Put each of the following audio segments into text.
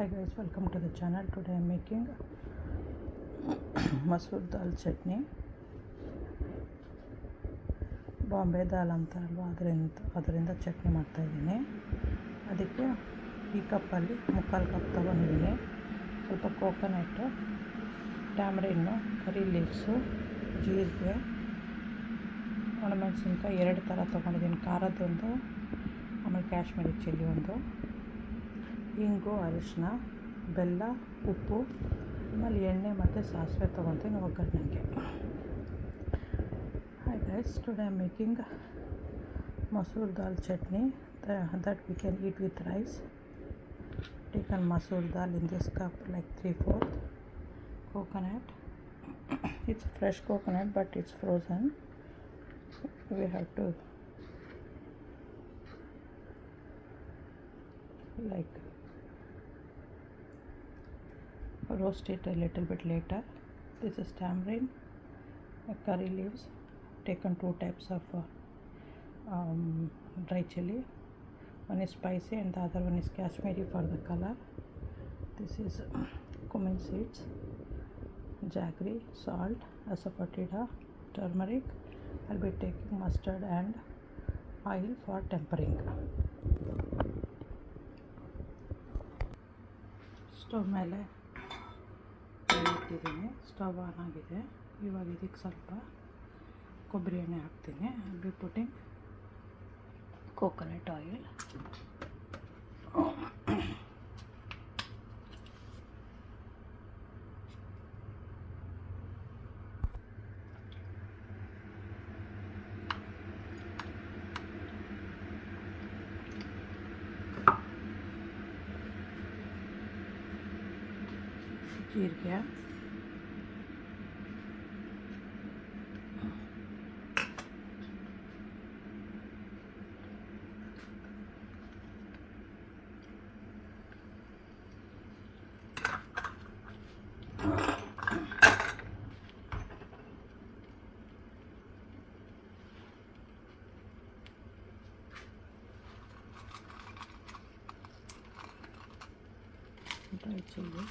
Hi guys, welcome to the channel. Today I'm making masoor dal chutney Bombay dal ಅಂತಾರಲ್ವ? ಅದರಿಂದ ಅದರಿಂದ ಚಟ್ನಿ ಮಾಡ್ತಾಯಿದ್ದೀನಿ ಅದಕ್ಕೆ ಈ ಕಪ್ಪಲ್ಲಿ ಮುಕ್ಕಾಲು ಕಪ್ ತೊಗೊಂಡಿದ್ದೀನಿ. ಸ್ವಲ್ಪ ಕೋಕೋನಟ್ಟು ಟ್ಯಾಮ್ರಿನ್ನು ಕರಿ ಲೀವ್ಸು ಜೀರಿಗೆ ಒಣಮೆಣಸಿನ್ಕಾಯಿ ಎರಡು ಥರ ತೊಗೊಂಡಿದ್ದೀನಿ. ಖಾರದೊಂದು ಆಮೇಲೆ ಕಾಶ್ಮೀರಿ ಚಿಲ್ಲಿ ಒಂದು. ಇಂಗು ಅರಿಶಿನ ಬೆಲ್ಲ ಉಪ್ಪು ಆಮೇಲೆ ಎಣ್ಣೆ ಮತ್ತು ಸಾಸಿವೆ ತೊಗೊತೀನಿ ಒಗ್ಗರಣೆಗೆ hi guys today I making masoor dal chutney that we can eat with rice taken masoor dal in this cup like 3 fourth coconut it's fresh coconut but it's frozen we have to like roast it a little bit later this is tamarind uh, curry leaves taken two types of uh, um, dry chili one is spicy and the other one is Kashmiri for the color. This is cumin seeds, jaggery, salt, asafoetida, turmeric. I'll be taking mustard and oil for tempering. Stove ಮೇಲೆ ಇಟ್ಟಿದ್ದೀನಿ stove on ಆಗಿದೆ ಇವಾಗ ಇದಕ್ಕೆ ಸ್ವಲ್ಪ ಕೊಬ್ಬರಿ ಎಣ್ಣೆ ಹಾಕ್ತೀನಿ I be putting coconut oil ಜೀರಿಗೆ 좋네.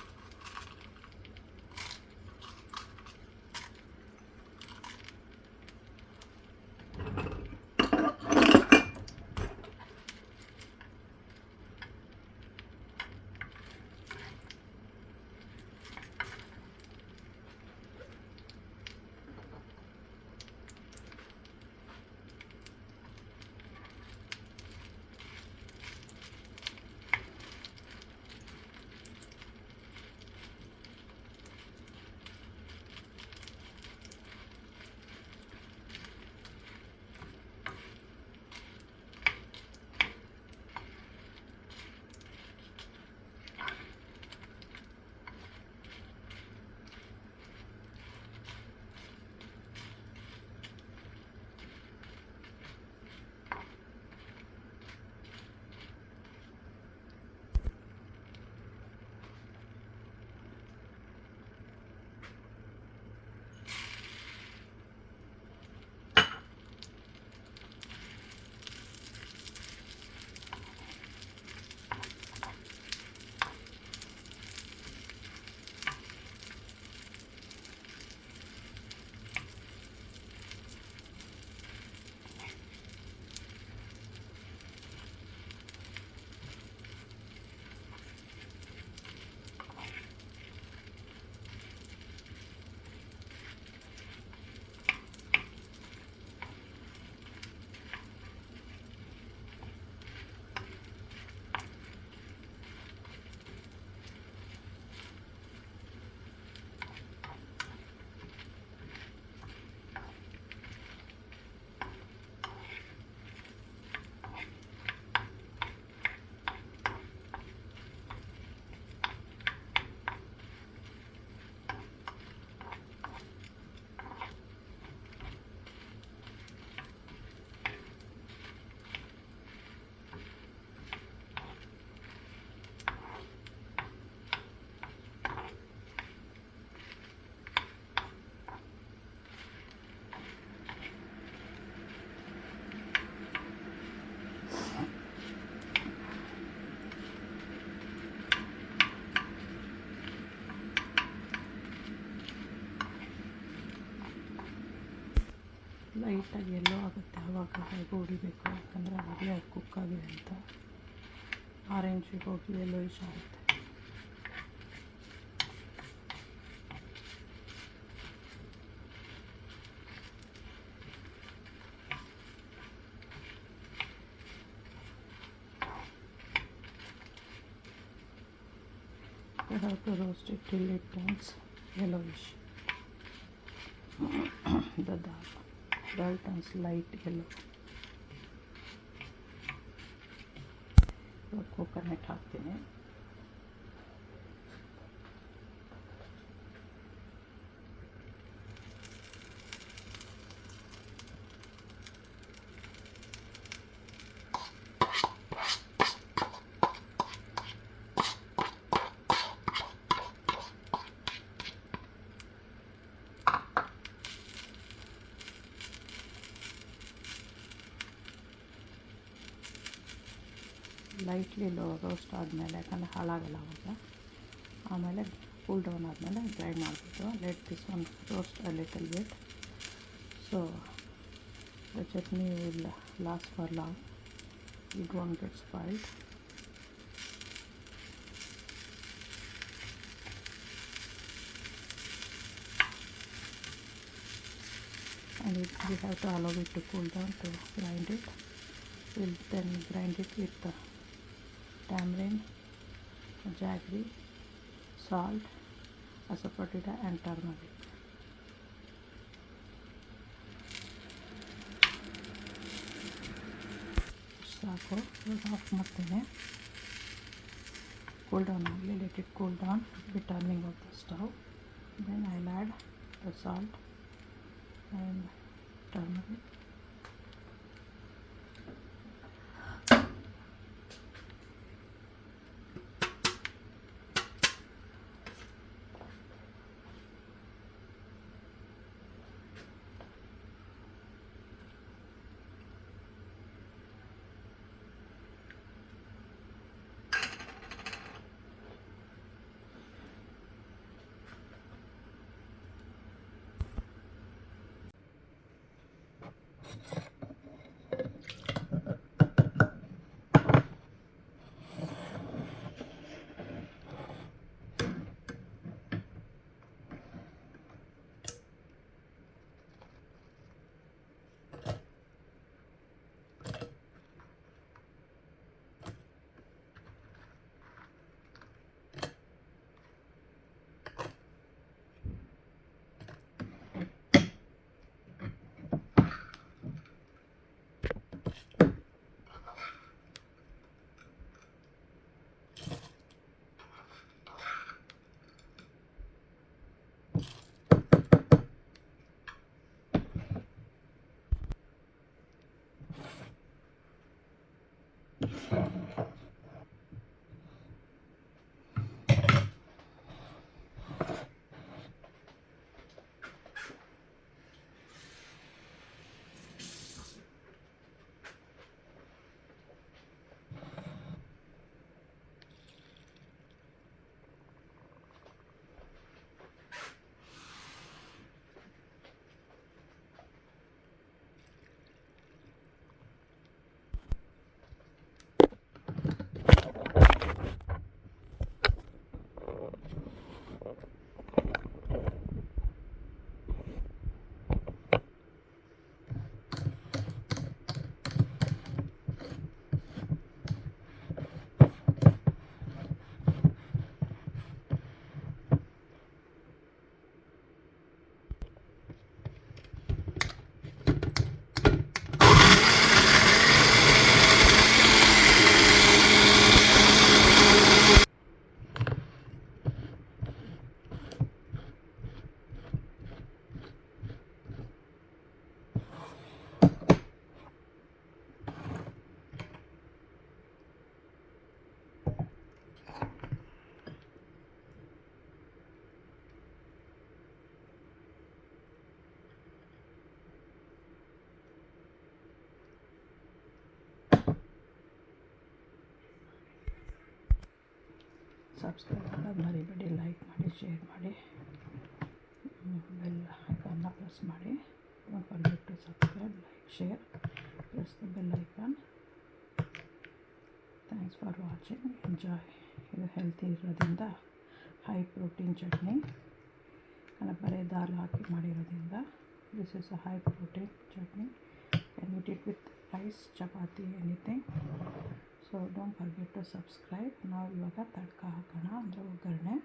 ಲೈಟಾಗಿ ಎಲ್ಲೋ ಆಗುತ್ತೆ. ಆವಾಗ ಹೇಗೆ ಹೊಡಿಬೇಕು ಯಾಕಂದರೆ ಆಗಲೇ ಅದು ಕುಕ್ ಅಂತ. ಆರೆಂಜಿಗೆ ಹೋಗಿ ಎಲ್ಲೋ ಇಶ್ ಆಗುತ್ತೆ. You have to roast it till it turns light yellow. ಇವಾಗ ಕೋಕೋನಟ್ ಹಾಕ್ತೀನಿ ಲೈಟ್ಲಿ ಲೋ ರೋಸ್ಟ್ ಆದಮೇಲೆ ಯಾಕಂದರೆ ಹಾಳಾಗಲ್ಲ ಅವಾಗ ಆಮೇಲೆ ಕೂಲ್ ಡೌನ್ ಆದಮೇಲೆ ಗ್ರೈಂಡ್ ಮಾಡಿಬಿಟ್ಟು let this one roast a little bit so the chutney will last for long it won't get spoiled and it, we have to allow it to cool down to grind it. We'll then grind it with the tamarind, jaggery, salt, asafoetida and turmeric. ಸಾಕು ಇವಾಗ of ಮಾಡ್ತೇನೆ cool down ಆಗಲಿ let it cool down be turning off the stove then I add the salt and turmeric. subscribe ಮಾಡೋದು ಮರಿಬೇಡಿ like ಮಾಡಿ share ಮಾಡಿ. Bell ಐಕಾನ್ನ press ಮಾಡಿ. Don't subscribe like share press the bell icon. Thanks for watching enjoy ಇದು healthy ಇರೋದ್ರಿಂದ high protein chutney. ಬರೀ ದಾಲ್ ಹಾಕಿ ಮಾಡಿರೋದ್ರಿಂದ this is a high protein chutney. Can eat it with rice chapati anything so don't forget to subscribe ನಾವು ಇವಾಗ ತಡ್ಕ ಹಾಕೋಣ ಅಂದರೆ ಒಗ್ಗರಣೆ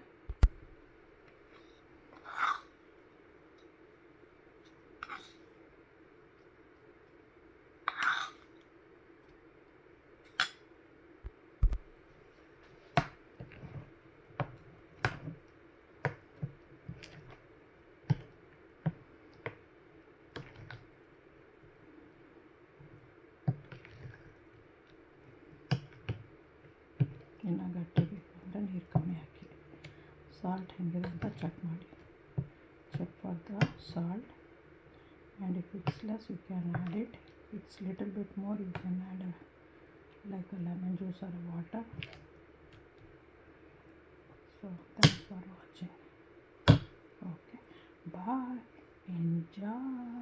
ಸಾಲ್ಟ್ ಹೆಂಗಿದೆ ಅಂತ ಚೆಕ್ ಮಾಡಿ check for the salt and if it's less you can add it it's little bit more you can add like a lemon juice or water so thanks for watching okay bye enjoy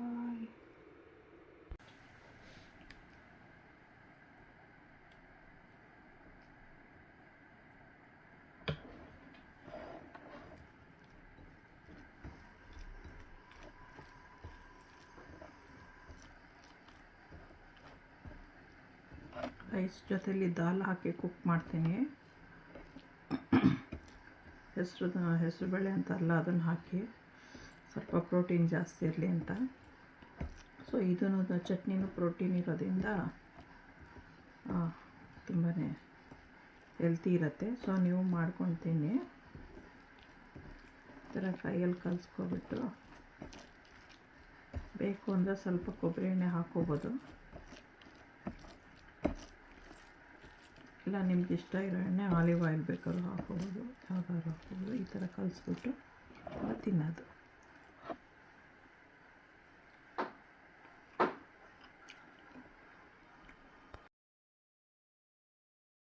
rice ಜೊತೆಲಿ ದಾಲ್ ಹಾಕಿ cook ಮಾಡ್ತೀನಿ. ಹೆಸರು ಹೆಸರು ಬೇಳೆ ಅಲ್ಲ, ಅದನ್ನು ಹಾಕಿ ಸ್ವಲ್ಪ protein ಜಾಸ್ತಿ ಇರಲಿ ಅಂತ. ಸೊ ಇದನ್ನು ಚಟ್ನಿನೂ ಪ್ರೋಟೀನ್ ಇರೋದ್ರಿಂದ ತುಂಬಾ ಹೆಲ್ತಿ ಇರುತ್ತೆ. ಸೊ ನೀವು ಮಾಡ್ಕೊತೀನಿ. ಈ ಥರ ಕೈಯಲ್ಲಿ ಕಲಿಸ್ಕೊಬಿಟ್ಟು ಬೇಕು ಅಂದರೆ ಸ್ವಲ್ಪ ಕೊಬ್ಬರಿ ಎಣ್ಣೆ ಹಾಕ್ಕೋಬೋದು ಇಲ್ಲ, ನಿಮ್ಗೆ ಇಷ್ಟ ಇರೋ ಎಣ್ಣೆ ಆಲಿವ್ ಆಯಿಲ್ ಬೇಕಾದ್ರೂ ಹಾಕ್ಕೋಬೋದು ಯಾವ್ದಾದ್ರು ಹಾಕ್ಕೋಬೋದು, ಈ ಥರ ಕಲಿಸ್ಬಿಟ್ಟು ತಿನ್ನೋದು.